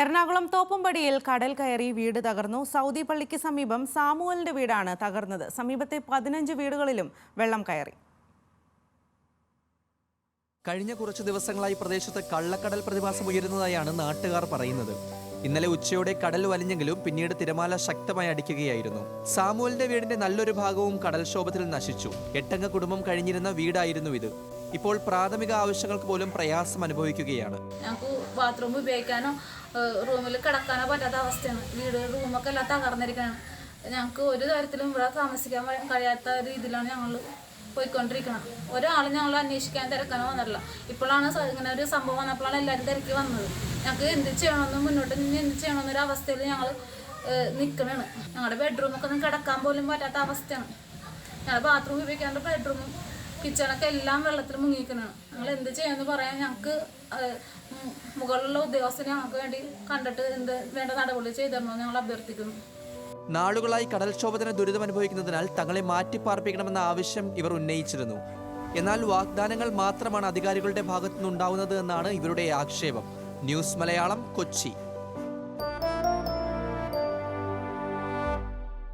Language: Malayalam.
എറണാകുളം തോപ്പുംപടിയിൽ കടൽ കയറി വീട് തകർന്നു. സൗദി പള്ളിക്ക് സമീപം സാമുവലിന്റെ വീടാണ് തകർന്നത്. സമീപത്തെ പതിനഞ്ച് വീടുകളിലും വെള്ളം കയറി. കഴിഞ്ഞ കുറച്ച് ദിവസങ്ങളായി പ്രദേശത്ത് കള്ളക്കടൽ പ്രതിഭാസം ഉയരുന്നതായാണ് നാട്ടുകാർ പറയുന്നത്. ഇന്നലെ ഉച്ചയോടെ കടൽ വലിഞ്ഞെങ്കിലും പിന്നീട് തിരമാല ശക്തമായി അടിക്കുകയായിരുന്നു. സാമുവലിന്റെ വീടിന്റെ നല്ലൊരു ഭാഗവും കടൽക്ഷോഭത്തിൽ നശിച്ചു. എട്ടംഗ കുടുംബം കഴിഞ്ഞിരുന്ന വീടായിരുന്നു ഇത്. ഇപ്പോൾ പ്രാഥമിക ആവശ്യങ്ങൾക്ക് പോലും പ്രയാസം അനുഭവിക്കുകയാണ്. ഞങ്ങൾക്ക് ബാത്റൂം ഉപയോഗിക്കാനോ റൂമിൽ കിടക്കാനോ പറ്റാത്ത അവസ്ഥയാണ്. വീട് റൂമൊക്കെ എല്ലാം തകർന്നിരിക്കുകയാണ് ഞങ്ങൾക്ക് ഒരു തരത്തിലും ഇവിടെ താമസിക്കാൻ കഴിയാത്ത രീതിയിലാണ് ഞങ്ങൾ പോയിക്കൊണ്ടിരിക്കുന്നത് ഒരാളും ഞങ്ങൾ അന്വേഷിക്കാൻ തിരക്കാനോ വന്നിട്ടില്ല ഇപ്പോഴാണ് ഇങ്ങനെ ഒരു സംഭവം വന്നപ്പോഴാണ് എല്ലാവരും തിരക്കി വന്നത്. ഞങ്ങൾക്ക് എന്ത് ചെയ്യണമെന്നും മുന്നോട്ട് നിന്ന് എന്ത് ചെയ്യണമെന്നൊരു അവസ്ഥയിൽ ഞങ്ങൾ നിൽക്കണാണ് ഞങ്ങളുടെ ബെഡ്റൂമൊക്കെ ഒന്നും കിടക്കാൻ പോലും പറ്റാത്ത അവസ്ഥയാണ്. ഞങ്ങളുടെ ബാത്റൂം ഉപയോഗിക്കാണ്ട് ബെഡ്റൂമും കിച്ചണൊക്കെ എല്ലാം വെള്ളത്തിൽ മുങ്ങിയിരിക്കുന്നതാണ് ഞങ്ങൾ എന്ത് ചെയ്യാന്ന് പറയാൻ ഞങ്ങൾക്ക് മുകളിലുള്ള ഉദ്യോഗസ്ഥനെ ഞങ്ങൾക്ക് വേണ്ടി കണ്ടിട്ട് എന്ത് വേണ്ട നടപടി ചെയ്തോ ഞങ്ങൾ അഭ്യർത്ഥിക്കുന്നു. നാളുകളായി കടൽക്ഷോഭത്തിന് ദുരിതം അനുഭവിക്കുന്നതിനാൽ തങ്ങളെ മാറ്റിപ്പാർപ്പിക്കണമെന്ന ആവശ്യം ഇവർ ഉന്നയിച്ചിരുന്നു. എന്നാൽ വാഗ്ദാനങ്ങൾ മാത്രമാണ് അധികാരികളുടെ ഭാഗത്തുനിന്നുണ്ടാവുന്നത് എന്നാണ് ഇവരുടെ ആക്ഷേപം. ന്യൂസ് മലയാളം കൊച്ചി.